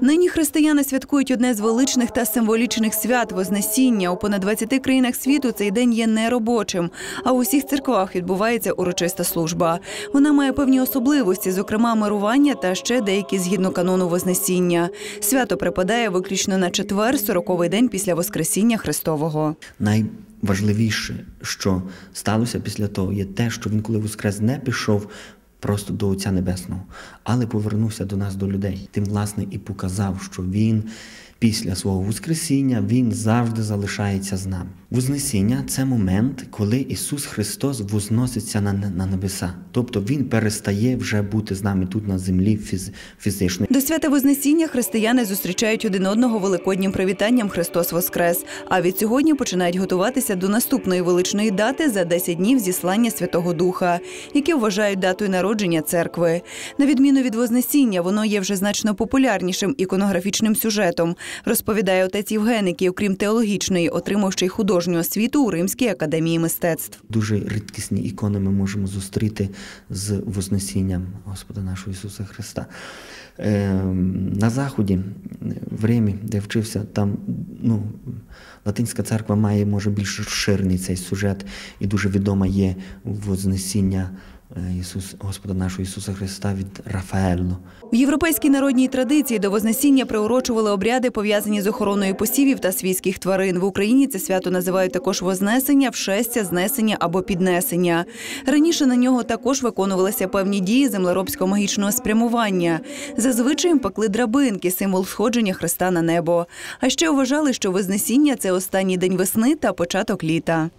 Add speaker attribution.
Speaker 1: Нині християни святкують одне з величних та символічних свят Вознесіння. У понад 20 країнах світу цей день є неробочим, а у всіх церквах відбувається урочиста служба. Вона має певні особливості, зокрема мирування та ще деякі згідно канону Вознесіння. Свято припадає виключно на четвер, сороковий день після Воскресіння Христового.
Speaker 2: Найважливіше, що сталося після того, є те, що він, коли воскрес, не пішов просто до Отця Небесного, але повернувся до нас, до людей. Тим, власне, і показав, що він після свого Воскресіння він завжди залишається з нами. Вознесіння це момент, коли Ісус Христос возноситься на, на небеса. Тобто Він перестає вже бути з нами тут на землі фіз, фізично.
Speaker 1: До свята Вознесіння християни зустрічають один одного великоднім привітанням Христос Воскрес. А від сьогодні починають готуватися до наступної величної дати за 10 днів зіслання Святого Духа, яке вважають датою народження церкви. На відміну від Вознесіння, воно є вже значно популярнішим іконографічним сюжетом, розповідає отець Євген, який, окрім теологічної, отримав ще й художню освіту у Римській академії мистецтв.
Speaker 2: Дуже рідкісні ікони ми можемо зустріти з Вознесінням Господа нашого Ісуса Христа. Е, на Заході, в Римі, де вчився, там ну, Латинська церква має може більш розширений цей сюжет, і дуже відома є Вознесіння е, Ісус, Господа нашого Ісуса Христа від Рафаелло.
Speaker 1: В європейській народній традиції до Вознесіння приурочували обряди, пов'язані з охороною посівів та свійських тварин. В Україні це свято називають також Вознесення, вшестя, знесення або піднесення. Раніше на нього також виконувалися певні дії землеробського магічного спрямування. Зазвичай пекли драбинки, символ сходження Христа на небо. А ще вважали, що Вознесіння це останній день весни та початок літа.